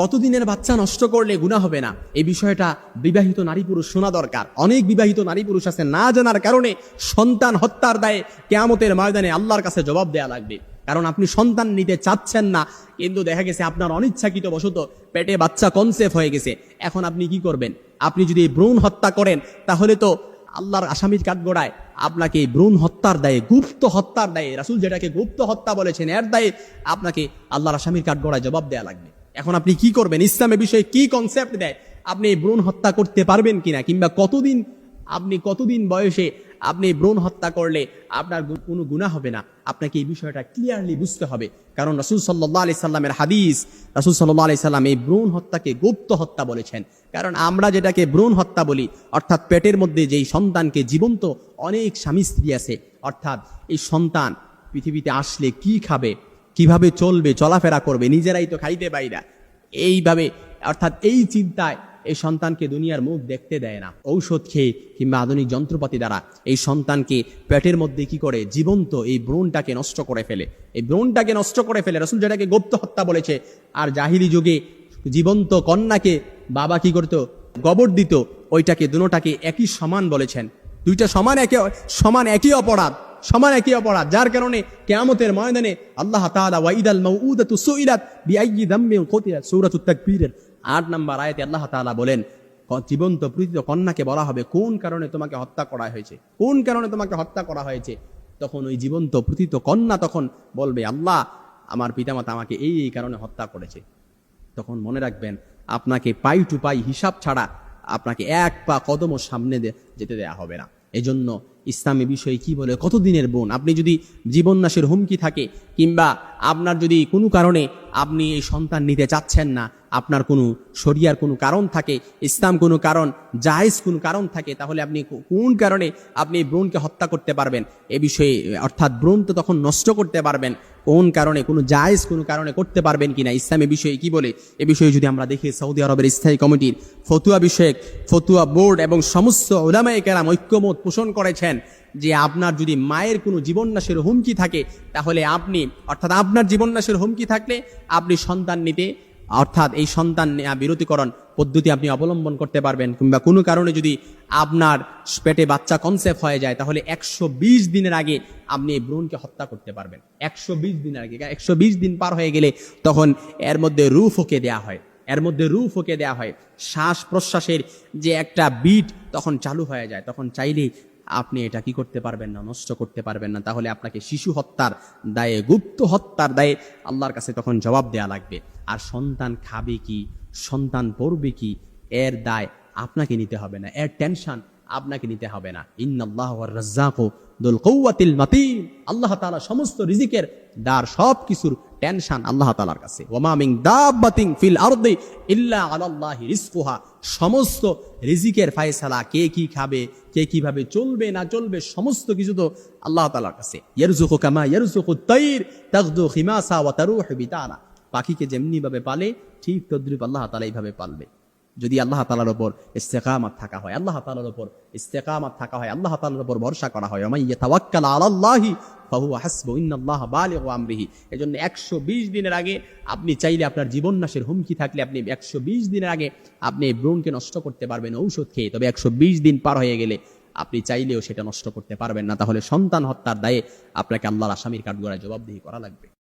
কতদিনের বাচ্চা নষ্ট করলে গুণা হবে না? এই বিষয়টা বিবাহিত নারী পুরুষ শোনা দরকার। অনেক বিবাহিত নারী পুরুষ আছে না জানার কারণে সন্তান হত্যার দায়ে কেয়ামতের ময়দানে আল্লাহর কাছে জবাব দেয়া লাগবে। কারণ আপনি সন্তান নিতে চাচ্ছেন না, কিন্তু দেখা গেছে আপনার অনিচ্ছাকৃত বশত পেটে বাচ্চা কনসেপ্ট হয়ে গেছে। এখন আপনি কি করবেন? আপনি যদি ভ্রূণ হত্যা করেন, তাহলে তো আল্লাহর আসামির কাঠগড়ায় আপনাকে এই ভ্রূণ হত্যার দায়ে, গুপ্ত হত্যার দায়ে, রাসুল যেটাকে গুপ্ত হত্যা বলেছেন, এর দায়ে আপনাকে আল্লাহর আসামির কাঠগড়ায় জবাব দেয়া লাগবে। এখন আপনি কি করবেন? ইসলামের বিষয়ে কি কনসেপ্ট দেয়? আপনি ভ্রূণ হত্যা করতে পারবেন কিনা? কিংবা কতদিন, আপনি কতদিন বয়সে আপনি ভ্রূণ হত্যা করলে আপনার কোনো গুণা হবে না? আপনাকে এই বিষয়টা ক্লিয়ারলি বুঝতে হবে। কারণ রাসুল সাল্লাহ আলি সাল্লামের হাদিস, রাসুল সাল্লাহ আলি সাল্লাম এই ভ্রূণ হত্যাকে গুপ্ত হত্যা বলেছেন। কারণ আমরা যেটাকে ভ্রূণ হত্যা বলি, অর্থাৎ পেটের মধ্যে যেই সন্তানকে জীবন্ত অনেক স্বামী স্ত্রী আছে, অর্থাৎ এই সন্তান পৃথিবীতে আসলে কি খাবে? কীভাবে চলবে, চলাফেরা করবে, নিজেরাই তো খাইতে পাই না। এইভাবে, অর্থাৎ এই চিন্তায় এই সন্তানকে দুনিয়ার মুখ দেখতে দেয় না। ঔষধ খেয়ে কিংবা আধুনিক যন্ত্রপাতি দ্বারা এই সন্তানকে পেটের মধ্যে কি করে? জীবন্ত এই ব্রণটাকে নষ্ট করে ফেলে। এই ব্রণটাকে নষ্ট করে ফেলে রসুল যেটাকে গুপ্ত হত্যা বলেছে, আর জাহিলি যুগে জীবন্ত কন্যাকে বাবা কি করতো? গবর দিত। ওইটাকে, দুটাকে একই সমান বলেছেন। দুইটা সমান একে, সমান একই অপরাধ। সমান একই অপরাধ, যার কারণে কেয়ামতের ময়দানে আল্লাহ তাআলা আট নম্বর আয়াতে আল্লাহ তাআলা বলেন জীবন্ত প্রীত কন্যাকে বলা হবে, কোন কারণে তোমাকে হত্যা করা হয়েছে? কোন কারণে তোমাকে হত্যা করা হয়েছে? তখন ওই জীবন্ত প্রীত কন্যা তখন বলবে, আল্লাহ, আমার পিতামাতা আমাকে এই এই কারণে হত্যা করেছে। তখন মনে রাখবেন, আপনাকে পাই টু পাই হিসাব ছাড়া আপনাকে এক পা কদমও সামনে যেতে দেয়া হবে না। এজন্য ইসলামী বিষয়ে কি বলে, কতদিনের বোন? আপনি যদি জীবন নাশের হুমকি থাকে, কিংবা আপনার যদি কোনো কারণে আপনি এই সন্তান নিতে চাচ্ছেন না, আপনার কোনো শরিয়ার কোনো কারণ থাকে, ইসলাম কোনো কারণ, জায়েজ কোনো কারণ থাকে, তাহলে আপনি কোন কারণে আপনি এই ব্রণকে হত্যা করতে পারবেন? এ বিষয়ে, অর্থাৎ ব্রণ তো তখন নষ্ট করতে পারবেন কোন কারণে, কোনো জায়েজ কোনো কারণে করতে পারবেন কিনা, ইসলামী বিষয়ে কি বলে? এ বিষয়ে যদি আমরা দেখি, সৌদি আরবের স্থায়ী কমিটির ফতুয়া বিষয়ক, ফতুয়া বোর্ড এবং সমস্ত ওলামায় কেরাম ঐক্যমত পোষণ করেছেন যে আপনার যদি মায়ের কোনো জীবন্যাসের হুমকি থাকে, তাহলে আপনি, অর্থাৎ আপনার জীবন্যাসের হুমকি থাকলে আপনি সন্তান নিতে অর্থাৎ এই সন্তান নেয়া বিরতিকরণ পদ্ধতি আপনি অবলম্বন করতে পারবেন, কিংবা কোনো কারণে যদি আপনার পেটে বাচ্চা কনসেপ্ট হয়ে যায়, তাহলে একশো বিশ দিনের আগে আপনি এই ভ্রূণকে হত্যা করতে পারবেন। একশো বিশ দিনের আগে একশো বিশ দিন পার হয়ে গেলে তখন এর মধ্যে রুফ ওকে দেওয়া হয়। এর মধ্যে রুফ ওকে দেওয়া হয়। শ্বাস প্রশ্বাসের যে একটা বিট তখন চালু হয়ে যায়। তখন চাইলেই আপনি এটা কি করতে পারবেন না? নষ্ট করতে পারবেন না। তাহলে আপনাকে শিশু হত্যার দায়ে, গুপ্ত হত্যার দায়ে আল্লাহর কাছে তখন জবাব দেয়া লাগবে। আর সন্তান খাবে কি? সন্তান পড়বে কি? এর দায় আপনাকে নিতে হবে না। এর টেনশন আপনাকে নিতে হবে না। আল্লাহ তাআলা সমস্ত রিজিকের দার সব কিছুর টেনশন আল্লাহ তাআলার কাছে। সমস্ত রিজিকের ফয়সালা কে কি খাবে, কে কীভাবে চলবে, না চলবে, সমস্ত কিছু তো আল্লাহ তাআলার কাছে। পাখিকে যেমনি ভাবে পালে, ঠিক তদ্রুপ আল্লাহ তালা এইভাবে পালবে। যদি আল্লাহ তালার ওপর ইস্তেকামাত থাকা হয়, আল্লাহ তালার ওপর ইস্তেকামাত থাকা হয়, আল্লাহ তালার ওপর ভরসা করা হয় আমাই তাওয়াক্কাল আলাল্লাহি ফাহু হাসবু, ইন্নাল্লাহ বালিগু আমরিহি। এজন্য 120 দিনের আগে আপনি চাইলে আপনার জীবন নাশের হুমকি থাকলে আপনি 120 দিনের আগে আপনি এই ব্রণকে নষ্ট করতে পারবেন, ঔষধ খেয়ে। তবে 120 দিন পার হয়ে গেলে আপনি চাইলেও সেটা নষ্ট করতে পারবেন না। তাহলে সন্তান হত্যার দায়ে আপনাকে আল্লাহর আসামির কাঠগড়ায় জবাবদিহি করা লাগবে।